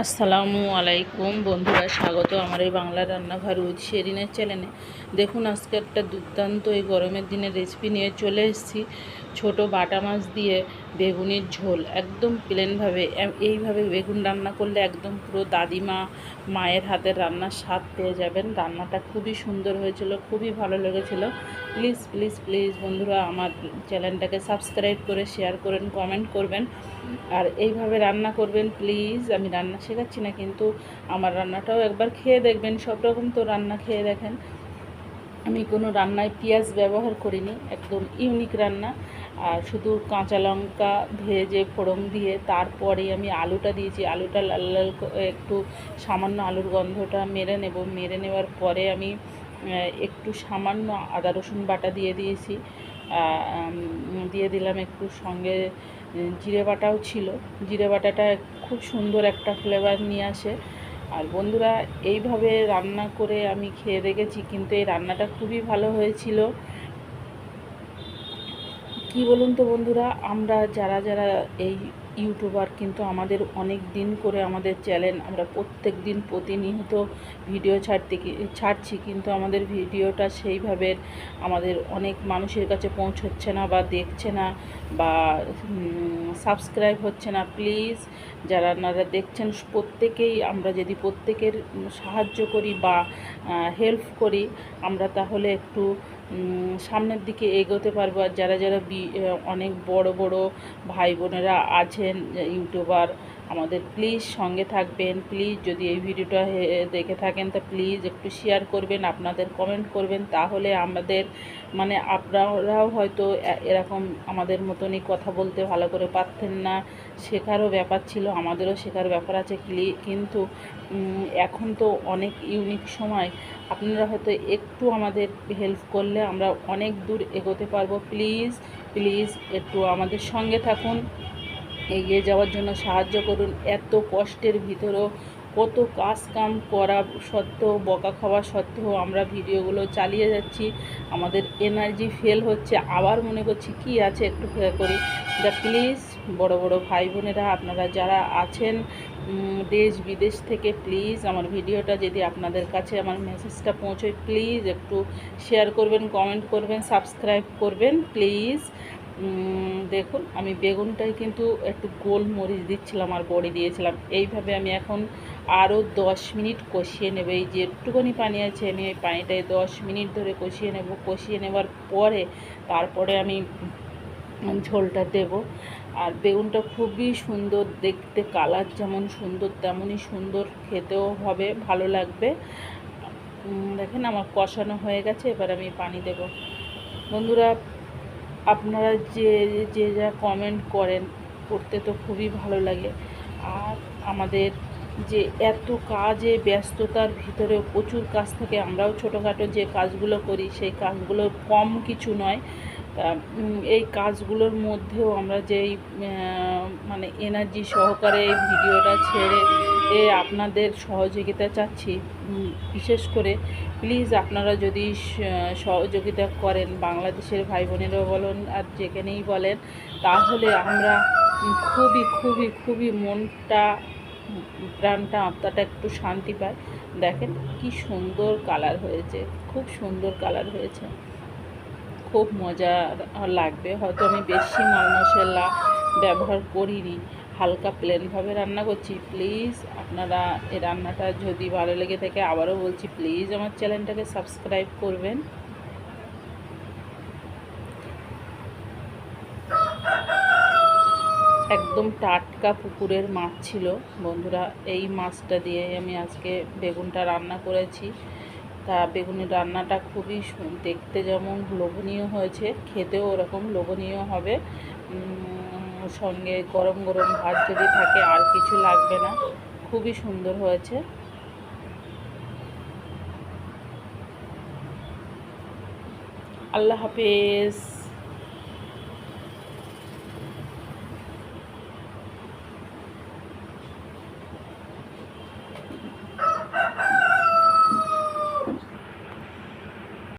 আসসালামু আলাইকুম বন্ধুরা, স্বাগত আমার এই বাংলা রান্নাঘর উইথ শেরিনের চ্যানেলে। দেখুন, আজকে একটা দুর্দান্ত এই গরমের দিনে রেসিপি নিয়ে চলে এসেছি। ছোট বাটা মাছ দিয়ে বেগুনের ঝোল, একদম প্লেনভাবে এইভাবে বেগুন রান্না করলে একদম পুরো দাদিমা মায়ের হাতের রান্নার স্বাদ পেয়ে যাবেন। রান্নাটা খুবই সুন্দর হয়েছিল, খুবই ভালো লেগেছিল। প্লিজ প্লিজ প্লিজ বন্ধুরা, আমার চ্যানেলটাকে সাবস্ক্রাইব করে শেয়ার করেন কমেন্ট করবেন। আর এইভাবে রান্না করবেন, প্লিজ, আমি রান্না শেখাচ্ছি না, কিন্তু আমার রান্নাটাও একবার খেয়ে দেখবেন, সব রকম তো রান্না খেয়ে দেখেন। আমি কোনো রান্নায় পেঁয়াজ ব্যবহার করিনি, একদম ইউনিক রান্না। আর শুধু কাঁচা লঙ্কা ভেজে ফোড়ন দিয়ে তারপরে আমি আলুটা দিয়েছি, আলুটা লাল লাল একটু সামান্য আলুর গন্ধটা মেরে নেব। মেরে নেওয়ার পরে আমি একটু সামান্য আদা রসুন বাটা দিয়ে দিয়েছি। দিয়ে দিলাম একটু সঙ্গে জিরে বাটাও ছিল। জিরে বাটাটা খুব সুন্দর একটা ফ্লেভার নিয়ে আসে। আর বন্ধুরা, এইভাবে রান্না করে আমি খেয়ে দেখেছি, কিন্তু এই রান্নাটা খুবই ভালো হয়েছিল। কি বলুন তো বন্ধুরা, আমরা যারা যারা এই ইউটিউবার কিন্তু আমাদের অনেক দিন করে আমাদের চ্যানেল, আমরা প্রত্যেক দিন প্রতিনিয়ত ভিডিও ছাড়তে ছাড়ছি কিন্তু আমাদের ভিডিওটা সেইভাবে আমাদের অনেক মানুষের কাছে পৌঁছচ্ছে না বা দেখছে না বা সাবস্ক্রাইব হচ্ছে না। প্লিজ যারা আপনারা দেখছেন, প্রত্যেকেই আমরা যদি প্রত্যেকের সাহায্য করি বা হেল্প করি, আমরা তাহলে একটু সামনের দিকে এগোতে পারব। আর যারা যারা অনেক বড় বড় ভাই বোনেরা আছেন ইউটিউবার আমাদের প্লিজ সঙ্গে থাকবেন প্লিজ যদি এই ভিডিওটা দেখে থাকেন, তা প্লিজ একটু শেয়ার করবেন, আপনাদের কমেন্ট করবেন, তাহলে আমাদের মানে আপনারাও হয়তো এরকম আমাদের মতনই কথা বলতে ভালো করে পারতেন না। শেখারও ব্যাপার ছিল, আমাদেরও শেখার ব্যাপার আছে, ক্লি- কিন্তু এখন তো অনেক ইউনিক সময়। আপনারা হয়তো একটু আমাদের হেল্প করলে আমরা অনেক দূর এগোতে পারব। প্লিজ প্লিজ একটু আমাদের সঙ্গে থাকুন। এগিয়ে যাওয়ার জন্য সাহায্য করুন। এত কষ্টের ভিতরেও কত কাজ কাম করা সত্ত্বেও, বকা খাওয়া সত্ত্বেও আমরা ভিডিওগুলো চালিয়ে যাচ্ছি। আমাদের এনার্জি ফেল হচ্ছে। আবার মনে করছি কি আছে একটু খেয়াল করি। দা প্লিজ বড় বড় ভাই বোনেরা, আপনারা যারা আছেন দেশ বিদেশ থেকে প্লিজ আমার ভিডিওটা যদি আপনাদের কাছে আমার মেসেজটা পৌঁছয় প্লিজ একটু শেয়ার করবেন কমেন্ট করবেন সাবস্ক্রাইব করবেন প্লিজ দেখুন, আমি বেগুনটাই কিন্তু একটু গোল মরিচ দিচ্ছিলাম আর বড়ি দিয়েছিলাম। এইভাবে আমি এখন আরও দশ মিনিট কষিয়ে নেব। এই যে একটুখানি পানি আছে, আমি এই পানিটায় দশ মিনিট ধরে কষিয়ে নেব। কষিয়ে নেবার পরে তারপরে আমি ঝোলটা দেব। আর বেগুনটা খুবই সুন্দর, দেখতে কালার যেমন সুন্দর, তেমনই সুন্দর, খেতেও হবে, ভালো লাগবে। দেখেন আমার কষানো হয়ে গেছে, এবার আমি পানি দেব। বন্ধুরা আপনারা যে যে যা কমেন্ট করেন, করতে তো খুবই ভালো লাগে। আর আমাদের যে এত কাজে ব্যস্ততার ভিতরে প্রচুর কাজ থাকে, আমরাও ছোটোখাটো যে কাজগুলো করি, সেই কাজগুলো কম কিছু নয়। তা এই কাজগুলোর মধ্যেও আমরা যেই মানে এনার্জি সহকারে এই ভিডিওটা ছেড়ে এ আপনাদের সহযোগিতা চাচ্ছি বিশেষ করে প্লিজ আপনারা যদি সহযোগিতা করেন বাংলাদেশের ভাই বোনেরাও বলেন আর যেখানেই বলেন, তাহলে আমরা খুবই খুবই খুবই মনটা, প্রাণটা, আত্মাটা একটু শান্তি পায় দেখেন কি সুন্দর কালার হয়েছে, খুব সুন্দর কালার হয়েছে। খুব মজা লাগবে। হয়তো আমি বেশি মাল মশলা ব্যবহার করিনি। হালকা প্লেনভাবে রান্না করছি। প্লিজ আপনারা এই রান্নাটা যদি ভালো লেগে থাকে আবারও বলছি প্লিজ আমার চ্যানেলটাকে সাবস্ক্রাইব করবেন। একদম টাটকা পুকুরের মাছ ছিল। বন্ধুরা, এই মাছটা দিয়ে আমি আজকে বেগুনটা রান্না করেছি। তা বেগুনের রান্নাটা খুবই দেখতে যেমন লোভনীয় হয়েছে, খেতেও ওরকম লোভনীয় হবে। সঙ্গে গরম গরম ভাত যদি থাকে আর কিছু লাগবে না। খুবই সুন্দর হয়েছে। আল্লাহ হাফেজ।